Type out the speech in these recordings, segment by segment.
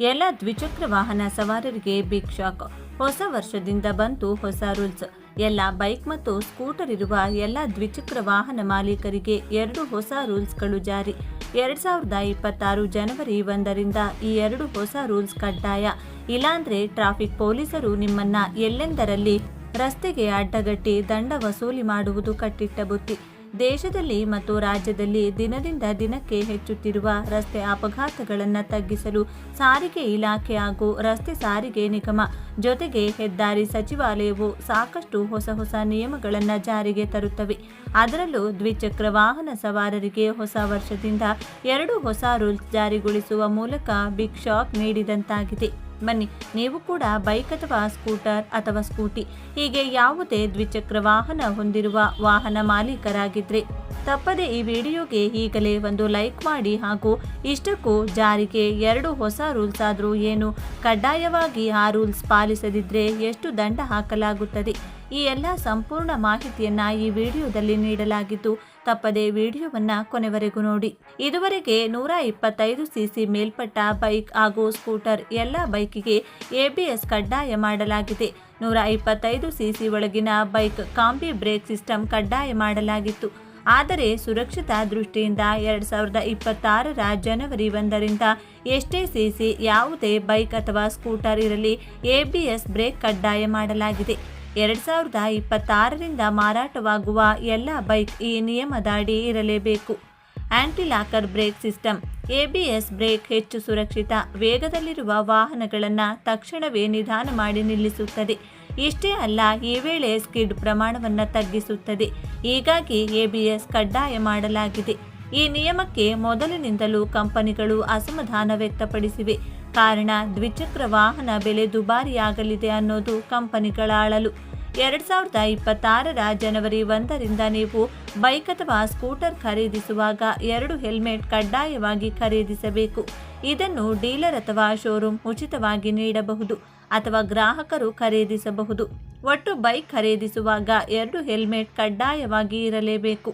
ಎಲ್ಲ ದ್ವಿಚಕ್ರ ವಾಹನ ಸವಾರರಿಗೆ ಬಿಗ್ ಶಾಕ್. ಹೊಸ ವರ್ಷದಿಂದ ಬಂತು ಹೊಸ ರೂಲ್ಸ್. ಎಲ್ಲ ಬೈಕ್ ಮತ್ತು ಸ್ಕೂಟರ್ ಇರುವ ಎಲ್ಲ ದ್ವಿಚಕ್ರ ವಾಹನ ಮಾಲೀಕರಿಗೆ ಎರಡು ಹೊಸ ರೂಲ್ಸ್ಗಳು ಜಾರಿ. ಎರಡ್ ಸಾವಿರದ ಇಪ್ಪತ್ತಾರು ಜನವರಿ ಒಂದರಿಂದ ಈ ಎರಡು ಹೊಸ ರೂಲ್ಸ್ ಕಡ್ಡಾಯ. ಇಲ್ಲಾಂದ್ರೆ ಟ್ರಾಫಿಕ್ ಪೊಲೀಸರು ನಿಮ್ಮನ್ನ ಎಲ್ಲೆಂದರಲ್ಲಿ ರಸ್ತೆಗೆ ಅಡ್ಡಗಟ್ಟಿ ದಂಡ ವಸೂಲಿ ಮಾಡುವುದು ಕಟ್ಟಿಟ್ಟ ಬುತ್ತಿ. ದೇಶದಲ್ಲಿ ಮತ್ತು ರಾಜ್ಯದಲ್ಲಿ ದಿನದಿಂದ ದಿನಕ್ಕೆ ಹೆಚ್ಚುತ್ತಿರುವ ರಸ್ತೆ ಅಪಘಾತಗಳನ್ನು ತಗ್ಗಿಸಲು ಸಾರಿಗೆ ಇಲಾಖೆ ಹಾಗೂ ರಸ್ತೆ ಸಾರಿಗೆ ನಿಗಮ ಜೊತೆಗೆ ಹೆದ್ದಾರಿ ಸಚಿವಾಲಯವು ಸಾಕಷ್ಟು ಹೊಸ ಹೊಸ ನಿಯಮಗಳನ್ನು ಜಾರಿಗೆ ತರುತ್ತವೆ. ಅದರಲ್ಲೂ ದ್ವಿಚಕ್ರ ವಾಹನ ಸವಾರರಿಗೆ ಹೊಸ ವರ್ಷದಿಂದ ಎರಡು ಹೊಸ ರೂಲ್ಸ್ ಜಾರಿಗೊಳಿಸುವ ಮೂಲಕ ಬಿಗ್ ಶಾಕ್ ನೀಡಿದಂತಾಗಿದೆ. ಬನ್ನಿ. ನೀವು ಕೂಡ ಬೈಕ್ ಅಥವಾ ಸ್ಕೂಟರ್ ಅಥವಾ ಸ್ಕೂಟಿ, ಹೀಗೆ ಯಾವುದೇ ದ್ವಿಚಕ್ರ ವಾಹನ ಹೊಂದಿರುವ ವಾಹನ ಮಾಲೀಕರಾಗಿದ್ರೆ ತಪ್ಪದೆ ಈ ವಿಡಿಯೋಗೆ ಈಗಲೇ ಒಂದು ಲೈಕ್ ಮಾಡಿ ಹಾಗೂ ಇಷ್ಟಕ್ಕೂ ಜಾರಿಗೆ ಎರಡು ಹೊಸ ರೂಲ್ಸ್ ಆದರೂ ಏನು? ಕಡ್ಡಾಯವಾಗಿ ಆ ರೂಲ್ಸ್ ಪಾಲಿಸದಿದ್ರೆ ಎಷ್ಟು ದಂಡ ಹಾಕಲಾಗುತ್ತದೆ? ಈ ಎಲ್ಲ ಸಂಪೂರ್ಣ ಮಾಹಿತಿಯನ್ನ ಈ ವಿಡಿಯೋದಲ್ಲಿ ನೀಡಲಾಗಿದ್ದು, ತಪ್ಪದೆ ವಿಡಿಯೋವನ್ನ ಕೊನೆವರೆಗೂ ನೋಡಿ. ಇದುವರೆಗೆ ನೂರ ಇಪ್ಪತ್ತೈದು ಸಿಸಿ ಮೇಲ್ಪಟ್ಟ ಬೈಕ್ ಹಾಗೂ ಸ್ಕೂಟರ್ ಎಲ್ಲ ಬೈಕಿಗೆ ಎಬಿಎಸ್ ಕಡ್ಡಾಯ ಮಾಡಲಾಗಿದೆ. ನೂರ ಇಪ್ಪತ್ತೈದು ಸಿಸಿ ಒಳಗಿನ ಬೈಕ್ ಕಾಂಬಿ ಬ್ರೇಕ್ ಸಿಸ್ಟಮ್ ಕಡ್ಡಾಯ ಮಾಡಲಾಗಿತ್ತು. ಆದರೆ ಸುರಕ್ಷತಾ ದೃಷ್ಟಿಯಿಂದ ಎರಡ್ ಸಾವಿರದ ಇಪ್ಪತ್ತಾರರ ಜನವರಿ ಒಂದರಿಂದ ಎಷ್ಟೇ ಸಿಸಿ ಯಾವುದೇ ಬೈಕ್ ಅಥವಾ ಸ್ಕೂಟರ್ ಇರಲಿ, ಎಬಿಎಸ್ ಬ್ರೇಕ್ ಕಡ್ಡಾಯ ಮಾಡಲಾಗಿದೆ. ಎರಡ್ ಸಾವಿರದ ಇಪ್ಪತ್ತಾರರಿಂದ ಮಾರಾಟವಾಗುವ ಎಲ್ಲ ಬೈಕ್ ಈ ನಿಯಮದಾಡಿ ಇರಲೇಬೇಕು. Antilock brake system, ABS brake ಹೆಚ್ಚು ಸುರಕ್ಷಿತ, ವೇಗದಲ್ಲಿರುವ ವಾಹನಗಳನ್ನು ತಕ್ಷಣವೇ ನಿಧಾನ ಮಾಡಿ ನಿಲ್ಲಿಸುತ್ತದೆ. ಇಷ್ಟೇ ಅಲ್ಲ, ಈ ವೇಳೆ ಸ್ಕಿಡ್ ಪ್ರಮಾಣವನ್ನು ತಗ್ಗಿಸುತ್ತದೆ. ಹೀಗಾಗಿ ಎಬಿಎಸ್ ಕಡ್ಡಾಯ ಮಾಡಲಾಗಿದೆ. ಈ ನಿಯಮಕ್ಕೆ ಮೊದಲಿನಿಂದಲೂ ಕಂಪನಿಗಳು ಅಸಮಾಧಾನ ವ್ಯಕ್ತಪಡಿಸಿವೆ. ಕಾರಣ ದ್ವಿಚಕ್ರ ವಾಹನ ಬೆಲೆ ದುಬಾರಿಯಾಗಲಿದೆ ಅನ್ನೋದು ಕಂಪನಿಗಳ ಅಳಲು ಎರಡ್ ಸಾವಿರದ ಇಪ್ಪತ್ತಾರರ ಜನವರಿ ಒಂದರಿಂದ ನೀವು ಬೈಕ್ ಅಥವಾ ಸ್ಕೂಟರ್ ಖರೀದಿಸುವಾಗ ಎರಡು ಹೆಲ್ಮೆಟ್ ಕಡ್ಡಾಯವಾಗಿ ಖರೀದಿಸಬೇಕು. ಇದನ್ನು ಡೀಲರ್ ಅಥವಾ ಶೋರೂಮ್ ಉಚಿತವಾಗಿ ನೀಡಬಹುದು ಅಥವಾ ಗ್ರಾಹಕರು ಖರೀದಿಸಬಹುದು. ಒಟ್ಟು ಬೈಕ್ ಖರೀದಿಸುವಾಗ ಎರಡು ಹೆಲ್ಮೆಟ್ ಕಡ್ಡಾಯವಾಗಿ ಇರಲೇಬೇಕು.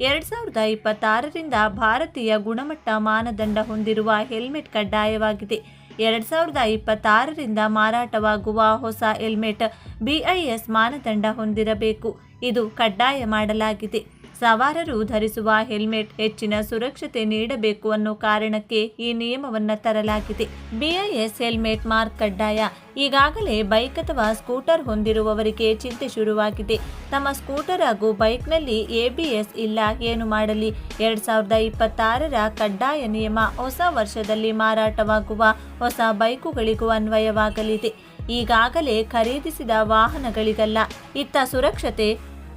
ಎರಡ್ ಸಾವಿರದ ಇಪ್ಪತ್ತಾರರಿಂದ ಭಾರತೀಯ ಗುಣಮಟ್ಟ ಮಾನದಂಡ ಹೊಂದಿರುವ ಹೆಲ್ಮೆಟ್ ಕಡ್ಡಾಯವಾಗಿದೆ. ಎರಡ್ ಸಾವಿರದ ಇಪ್ಪತ್ತಾರರಿಂದ ಮಾರಾಟವಾಗುವ ಹೊಸ ಹೆಲ್ಮೆಟ್ ಬಿಐಎಸ್ ಮಾನದಂಡ ಹೊಂದಿರಬೇಕು. ಇದು ಕಡ್ಡಾಯ ಮಾಡಲಾಗಿದೆ. ಸವಾರರು ಧರಿಸುವ ಹೆಲ್ಮೆಟ್ ಹೆಚ್ಚಿನ ಸುರಕ್ಷತೆ ನೀಡಬೇಕು ಅನ್ನೋ ಕಾರಣಕ್ಕೆ ಈ ನಿಯಮವನ್ನು ತರಲಾಗಿದೆ. ಬಿಐಎಸ್ ಹೆಲ್ಮೆಟ್ ಮಾರ್ಕ್ ಕಡ್ಡಾಯ. ಈಗಾಗಲೇ ಬೈಕ್ ಅಥವಾ ಸ್ಕೂಟರ್ ಹೊಂದಿರುವವರಿಗೆ ಚಿಂತೆ ಶುರುವಾಗಿದೆ. ತಮ್ಮ ಸ್ಕೂಟರ್ ಹಾಗೂ ಬೈಕ್ನಲ್ಲಿ ಎಬಿಎಸ್ ಇಲ್ಲ, ಏನು ಮಾಡಲಿ? ಎರಡ್ ಸಾವಿರದ ಇಪ್ಪತ್ತಾರರ ಕಡ್ಡಾಯ ನಿಯಮ ಹೊಸ ವರ್ಷದಲ್ಲಿ ಮಾರಾಟವಾಗುವ ಹೊಸ ಬೈಕುಗಳಿಗೂ ಅನ್ವಯವಾಗಲಿದೆ. ಈಗಾಗಲೇ ಖರೀದಿಸಿದ ವಾಹನಗಳಿಗಲ್ಲ. ಇತ್ತ ಸುರಕ್ಷತೆ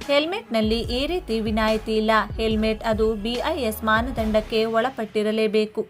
ಹೆಲ್ಮೆಟ್ನಲ್ಲಿ ಈ ರೀತಿ ವಿನಾಯಿತಿ ಇಲ್ಲ. ಹೆಲ್ಮೆಟ್ ಅದು ಬಿಐಎಸ್ ಮಾನದಂಡಕ್ಕೆ ಒಳಪಟ್ಟಿರಲೇಬೇಕು.